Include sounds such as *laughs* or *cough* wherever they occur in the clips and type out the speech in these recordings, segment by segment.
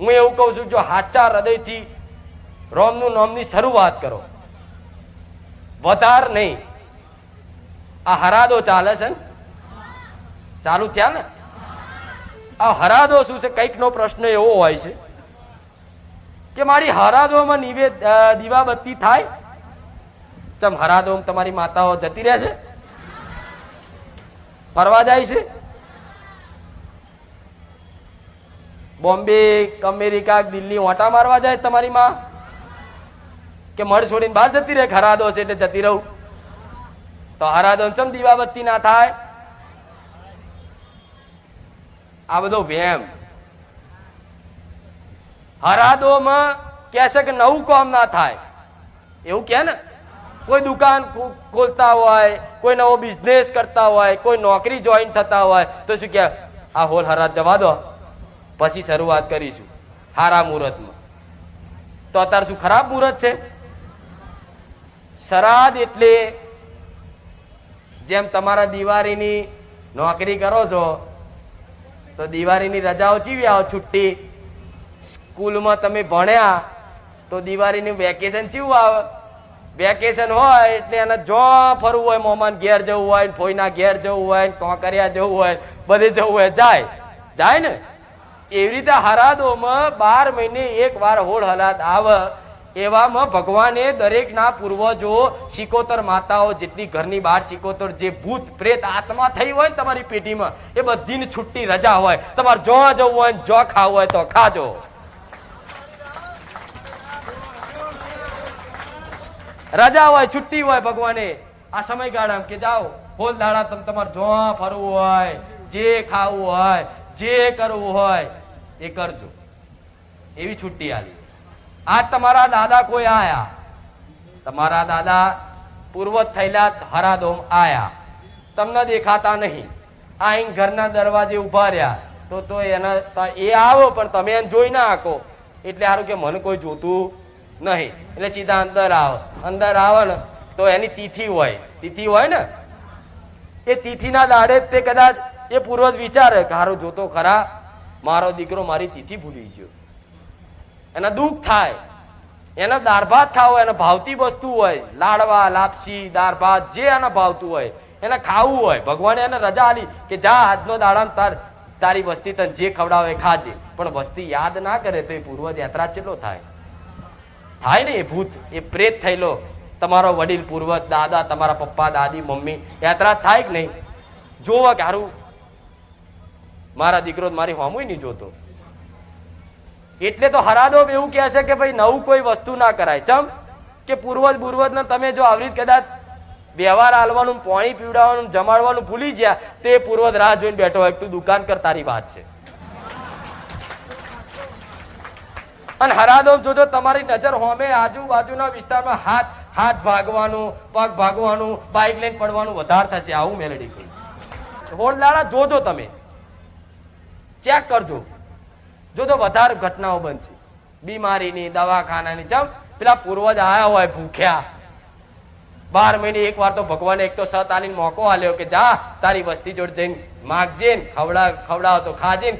હું એવું કહું છું, જો હાચા હૃદયથી રોમનું નામની શરૂઆત કરો. વધાર નહીં. આ હરાદો ચાલે છે ને? ચાલુ થયા ને? આ હરાદો શું છે? કંઈકનો પ્રશ્ન એવો હોય છે કે મારી હરાદોમાં નિવેદ દીવાબત્તી થાય? ચમ હરાદોમાં તમારી માતાઓ જતી રહે છે? ફરવા જાય છે? બોમ્બે, અમેરિકા, દિલ્હી ઓટા મારવા જાય તમારી માં? કે મળ છોડીને બહાર જતી રહે? હરાદો છે એટલે જતી રહું. તો હરાદો ચમ દીવાબત્તી ના થાય? આ બધો વેમ. હરાદોમાં કહે છે કે નવું કામ ના થાય. એવું કે ને? કોઈ દુકાન ખોલતા હોય, કોઈ નવો બિઝનેસ કરતા હોય, કોઈ નોકરી જોઈન થતા હોય, તો શું કે આ હોલ હરાદ જવા દો. પછી શરૂઆત કરીશું. હારા મુહૂર્તમાં. તો અત્યારે શું ખરાબ મુહૂર્ત છે? શ્રાદ્ધ એટલે જેમ તમારા દિવાળીની નોકરી કરો છો, તો દિવાળીની રજાઓ ચીવી આવો છુટ્ટી. સ્કૂલમાં તમે ભણ્યા, તો દિવાળીનું વેકેશન ચીવું આવે. વેકેશન હોય એટલે એને જો ફરવું હોય, મોમાન ઘેર જવું હોય, ફોઈના ઘેર જવું હોય કોકરિયા જવું હોય, બધે જવું હોય, જાય. જાય ને? એવી રીતે હરાદોમાં બાર મહિને એક વાર હોળ હલાદ આવે, એવામાં ભગવાને દરેકના પૂર્વજો શિકોતર માતાઓ જેટલી ઘરની બહાર શિકોતર જે ભૂત પ્રેત આત્મા થઈ હોય ને તમારી પેટીમાં એ બધીની છુટ્ટી રજા હોય. તમારે જો જવું હોય ને જો ખાવું હોય તો ખાજો. રજા હોય છુટ્ટી હોય ભગવાને. આ સમયગાળામાં કે જાઓ હોલ દાડા તમે તમારે જો ફરવું હોય, જે ખાવું હોય જે કરવું હોય એ કરજો. એવી છુટ્ટી આલી. આ તમારા દાદા કોઈ આયા? તમારા દાદા પૂર્વજ થયેલા હરાદોમ આયા. તમને દેખાતા નહીં. આ અહીં ઘરના દરવાજે ઊભા રહ્યા. તો તો એના એ આવો, પણ તમે એને જોઈ ના આકો એટલે સારું કે મને કોઈ જોતું નહીં. એટલે સીધા અંદર આવો. અંદર આવો ને તો એની તિથિ હોય. તિથિ હોય ને? એ તિથિના દાડે તે કદાચ એ પૂર્વજ વિચારે કે હારો જોતો ખરા, મારો દીકરો મારી તિથિ ભૂલી ગયો. એના દુઃખ થાય. એના દાળ ભાત ખાવો એને ભાવતી વસ્તુ હોય, લાડવા, લાપસી, દાળ ભાત, જે એને ભાવતું હોય, એને ખાવું હોય. ભગવાને એને રજા આલી કે જા, આજનો દાડા તાર, તારી વસ્તી તને જે ખવડાવે ખાજે. પણ વસ્તી યાદ ના કરે તો એ પૂર્વજ યાત્રા ચેટલો થાય? થાય ને એ ભૂત, એ પ્રેત થયેલો. તમારો વડીલ પૂર્વજ, દાદા, તમારા પપ્પા, દાદી, મમ્મી, યાત્રા થાય કે નહીં? જોવો કે હારું મારા દીકરો મારી હોમુય નહીં જોતો. એટલે તો હરાદો એવું કહે છે કે ભાઈ નવું કોઈ વસ્તુ ના કરાય. ચમ? કે પૂર્વજ પૂર્વજને તમે જો આવી રીતે કદાચ વ્યવહાર હાલવાનું, પાણી પીવડાવવાનું, જમાડવાનું ભૂલી ગયા, તો એ પૂર્વજ રાહ જોઈને બેઠો હોય તું દુકાન કર, તારી વાત છે. અને હરાદોમ જોજો, તમારી નજર હોમે આજુબાજુના વિસ્તારમાં હાથ હાથ ભાગવાનું, પગ ભાગવાનું બાઇક લઈને પડવાનું વધારે થશે. આવું મેલેડી કહ્યું હોળદાડા જોજો તમે. ચેક કરજો. જોજો વધારે ઘટનાઓ બનશે. બીમારીની, દવાખાનાની જેમ પેલા પૂર્વજ આયા હોય ભૂખ્યા. બાર મહિને એક વાર તો ભગવાને એક તો સત આલીને મોકો આલ્યો કે જા, તારી વસ્તી જોડે જઈને માગજે ને, ખવડા, ખવડાવો તો ખાજે ને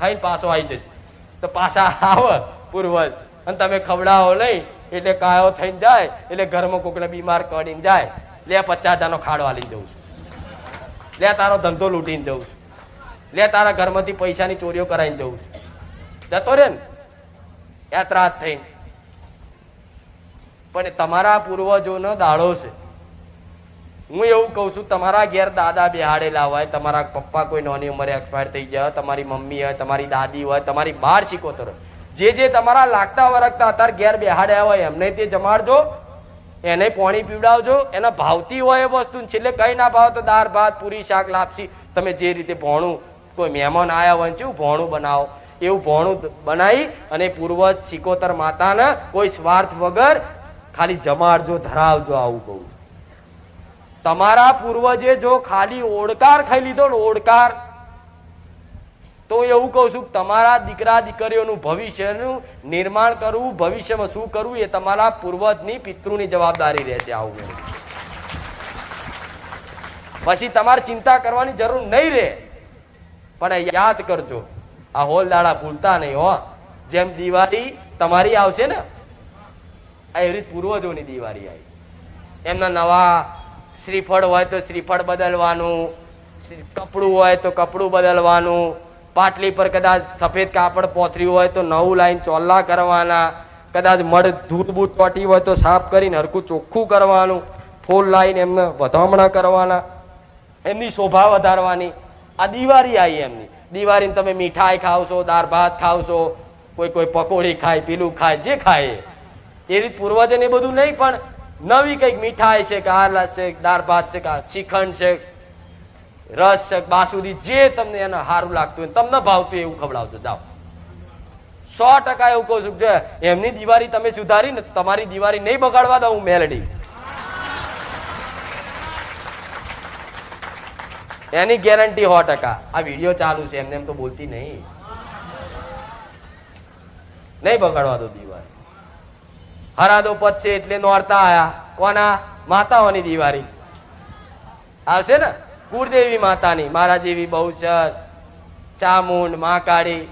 ખાઈને પાછો આવી જજે. તો પાછા આવો પૂર્વજ. અને તમે ખવડાવો નહીં, એટલે કાયો થઈને જાય, એટલે ઘરમાં કોકને બીમાર કરીને જાય. લે પચાસ હજારનો ખાડો આલીને જઉં છું. લે તારો ધંધો લૂંટીને જઉં છું. લે, તારા ઘરમાંથી પૈસાની ચોરીઓ કરાવીને જવું છું. જતો રે ને. યાત્રા થઈને. પણ તમારા પૂર્વજોનો દાડો છે. હું એવું કહું છું, તમારા ઘેર દાદા બેહાડેલા હોય, તમારા પપ્પા કોઈ નાની ઉંમરે એક્સપાયર થઈ જાય, તમારી મમ્મી હોય, તમારી દાદી હોય, તમારી બાર શીખોતર જે જે તમારા લાગતા વરગતા અત્યારે ઘેર બેહાડ્યા હોય, એમને તે જમાડજો, એને પોણી પીવડાવજો, એને ભાવતી હોય એ વસ્તુ છેલ્લે કઈ ના ભાવ તો દાળ, ભાત, પૂરી, શાક, લાપસી, તમે જે રીતે ભોણું કોઈ મહેમાન આવ્યા હોય ને ભોણું બનાવો? એવું ભોણું બનાવી અને પૂર્વજ શિકોતર માતાના કોઈ સ્વાર્થ વગર ખાલી જમાડજો, ધરાવજો, આવું કહું તમારા પૂર્વજે જો ખાલી ઓડકાર ખાઈ લીધો ને ઓડકાર, તો એવું કહું છું તમારા દીકરા દીકરીઓનું ભવિષ્યનું નિર્માણ કરવું, ભવિષ્યમાં શું કરવું એ તમારા પૂર્વજની પિતૃની જવાબદારી રહેશે આવું. પછી તમારે ચિંતા કરવાની જરૂર નહીં રહે. પણ યાદ કરજો, આ હોલ દાડા ભૂલતા નહીં હો. જેમ દિવાળી તમારી આવશે ને, આ એવી રીત પૂર્વજોની દિવાળી આવી. એમના નવા શ્રીફળ હોય તો શ્રીફળ બદલવાનું કપડું હોય તો કપડું બદલવાનું, પાટલી પર કદાચ સફેદ કાપડ પોથર્યું હોય તો નવું લાઈન ચોલ્લા કરવાના, કદાચ મડ ધૂળ બૂટ ચોટી હોય તો સાફ કરીને હરખું ચોખ્ખું કરવાનું, ફૂલ લાઈન એમને વધામણા કરવાના. એમની શોભા વધારવાની. આ દિવાળી આવી એમની. દિવાળીને તમે મીઠાઈ ખાવશો, દાળ ભાત ખાવશો, કોઈ કોઈ પકોડી ખાય, પીલું ખાય, જે ખાય. એ. રીત પૂર્વજન એ બધું નહીં, પણ નવી કંઈક મીઠાઈ છે, કે આલા છે, દાળ ભાત છે, કે શ્રીખંડ છે, રસ છે, બાસુદી, જે તમને એને સારું લાગતું હોય, તમને ભાવતું એવું ખવડાવજો. જાઓ. સો ટકા એવું કહું છું કે એમની દિવાળી તમે સુધારી ને તમારી દિવાળી નહીં બગાડવા દઉં મેલડી. એની ગેરંટી સો ટકા. આ વીડિયો ચાલુ છે, એમને એમ તો બોલતી નહીં. નહીં બગાડવા દો દિવાળી. હરાદો પતશે એટલે નોરતા આયા. કોના? માતાઓની દિવાળી. આવશે ને? કુળદેવી માતાની. મારા જેવી બહુચર, ચામુંડ માકાળી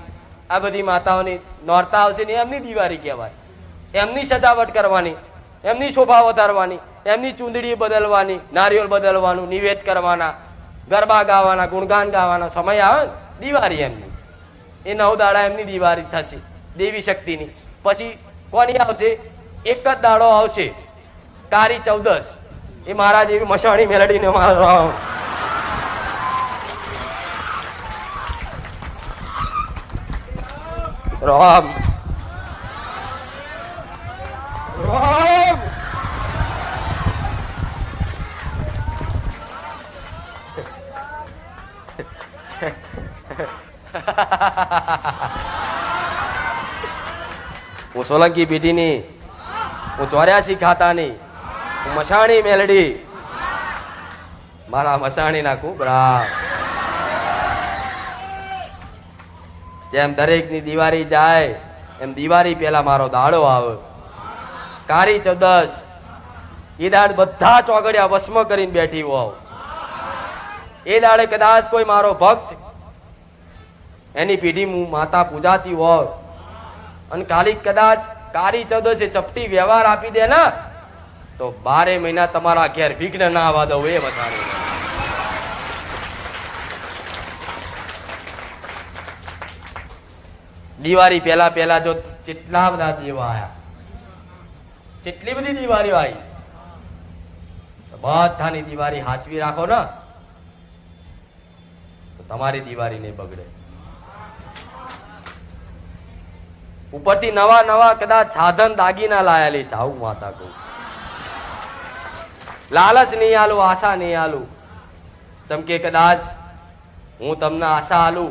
આ બધી માતાઓની નોરતા આવશે ને એમની દિવાળી કહેવાય. એમની સજાવટ કરવાની, એમની શોભા વધારવાની, એમની ચૂંદડી બદલવાની, નારિયેળ બદલવાનું, નિવેદ કરવાના ગરબા ગાવાના, ગુણગાન ગાવાના સમય આવે ને, દિવાળી એમની. એ નવ દાડા એમની દિવાળી થશે, દેવી શક્તિની. પછી કોની આવશે? એક જ દાડો આવશે કારી ચૌદસ એ મારા જેવી મસાણી મેલડીને મારો રામ. *laughs* હું સોલંકી પીઢીની, હું ચોર્યાસી ખાતાની, હું મસાણી મેલડી. મારા મસાણીના ખૂબ રામ જેમ દરેકની દિવાળી જાય, એમ દિવાળી પહેલા મારો દાડો આવે. કારી ચૌદસ એ દાડ બધા ચોગડિયા વસમ કરીને બેઠી હોવ. એ દાડે કદાચ કોઈ મારો ભક્ત એની પેઢી માતા પૂજાતી હોય અને કાલી કદાચ કારી ચૌદસે ચપટી વ્યવહાર આપી દે ને, તો બારે મહિના તમારા ઘેર વિઘ્ન ના આવવા દઉં એ મસાણી દિવાળી પહેલા પહેલા જો કેટલા બધા દેવા આવ્યા કેટલી બધી દિવાળીઓ આવી બધાની દિવાળી હાચવી રાખો ને. તો તમારી દિવાળી નહીં બગડે. ઉપરથી નવા નવા કદાચ સાધન દાગીના લાયેલી છે, આવું માતા કહું લાલચ નહીં આલું, આશા નહીં આલું. ચમકે કદાચ હું તમને આશા આલું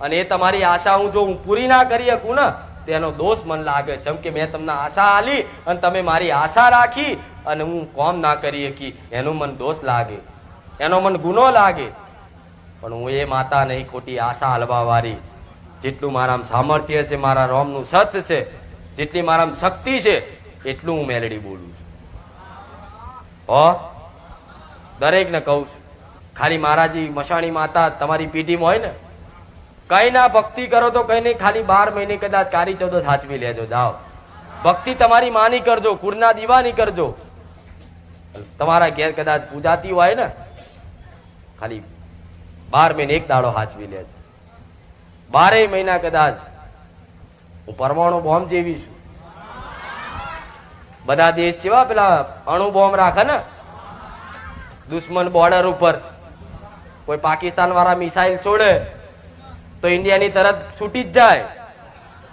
અને એ તમારી આશા હું જો હું પૂરી ના કરી શકું ને તેનો દોષ મન લાગે. જેમ કે મેં તમને આશા આલી અને તમે મારી આશા રાખી અને હું કોમ ના કરી શકી. એનું મન દોષ લાગે. એનો મન ગુનો લાગે. પણ હું એ માતા નહીં, ખોટી આશા હલવાવાળી. જેટલું મારામાં સામર્થ્ય છે, મારા રોમનું સત છે, જેટલી મારામાં શક્તિ છે, એટલું હું મેલડી બોલું છું. હો? દરેકને કહું છું, ખાલી મહારાજી મશાણી માતા તમારી પેઢીમાં હોય ને, કઈ ના ભક્તિ કરો તો કઈ નહીં, ખાલી બાર મહિને કદાચ કારી ચૌદસ સાચવી લેજો, જાઓ. ભક્તિ તમારી માની કરજો કુરના દીવાની કરજો. તમારા ઘેર કદાચ પૂજાતી હોય ને, ખાલી બાર મહિને એક દાડો હાચવી લેજો. બારે મહિના કદાચ હું પરમાણુ બોમ્બ જેવી છું. બધા દેશ જેવા પેલા અણુ બોમ્બ રાખે ને, દુશ્મન બોર્ડર ઉપર. કોઈ પાકિસ્તાન વાળા મિસાઇલ છોડે, તો ઇન્ડિયાની તરત છૂટી જ જાય.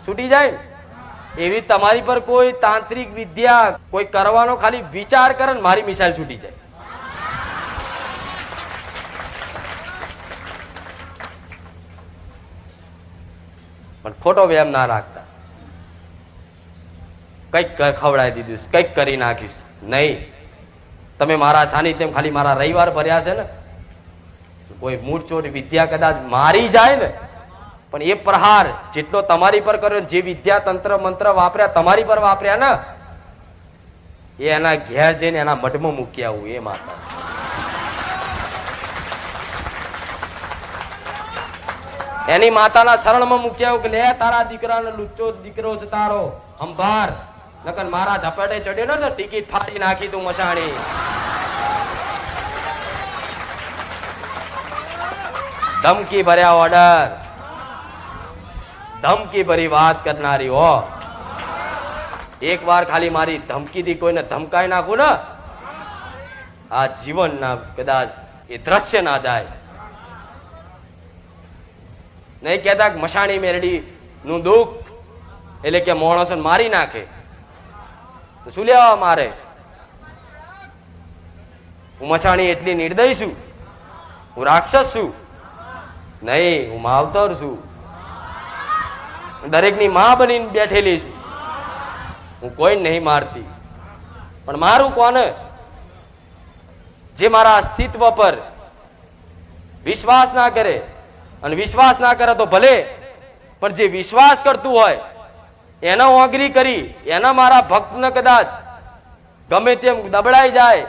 છૂટી જાય? એવી તમારી પર કોઈ તાંત્રિક વિદ્યા, કોઈ કરવાનો ખાલી વિચાર કરે મારી મિસાઇલ છૂટી જાય. પણ ખોટો વ્યાયામ ના રાખતા. કંઈક ખવડાવી દીધું કંઈક કરી નાખ્યું નહીં. તમે મારા સાનિધ્યમ ખાલી મારા રવિવાર ભર્યા છે ને કોઈ મૂળચોટ વિદ્યા કદાચ મારી જાય ને, પણ એ પ્રહાર જેટલો તમારી પર કર્યો જે વિદ્યા તંત્ર મંત્ર વાપર્યા, તમારી પર વાપર્યા ને, એ એના ઘેર જઈને એના મઢમાં મૂકી આવું, એ માતા એની માતાના શરણમાં મૂક્યા કે લે તારા દીકરાનો લુચ્ચો દીકરો છે તારો. અંભાર નકર મારા ઝપેટે ચડ્યો ને ટિકિટ ફાડી નાખી તું મસાણી. ધમકી ભર્યા ઓર્ડર ધમકી ભરી વાત કરનારી, હો. એક વાર ખાલી મારી ધમકીથી કોઈને ધમકાઈ નાખું ને, આ જીવનના કદાચ એ દ્રશ્ય ના જાય. નહીં કહેતા કે મેરડી નું દુઃખ એટલે કે માણસોને મારી નાખે. તો શું લેવા મારે? હું મશાણી એટલી નિર્દય છું. હું રાક્ષસ છું. નહીં, હું માવતર છું. દરેકની માં બનીને બેઠેલી છું. હું કોઈ નહીં મારતી. પણ મારું કોને? જે મારા અસ્તિત્વ પર વિશ્વાસ ના કરે અને વિશ્વાસ ના કરે તો ભલે, પણ જે વિશ્વાસ કરતું હોય, એના ઓગરી કરી, એના મારા ભક્તને કદાચ ગમે તેમ દબડાઈ જાય,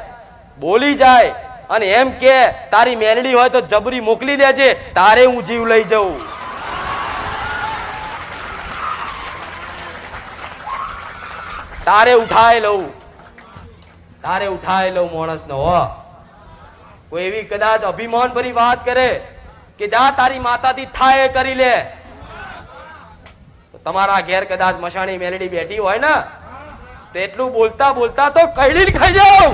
બોલી જાય, અને એમ કે, તારી મેલડી હોય તો જબરી મોકલી દેજે, તારે હું જીવ લઈ જઉં તારે ઉઠાય લઉં. તારે ઉઠાય લઉં માણસ નો હો. કોઈ એવી કદાચ અભિમાન ભરી વાત કરે કે જા તારી માતાથી થાય કરી લે. તમારા ઘેર કદાચ મશાણી મેલડી બેઠી હોય ને, તો એટલું બોલતા બોલતા તો કઈડી ખાઈ જાવ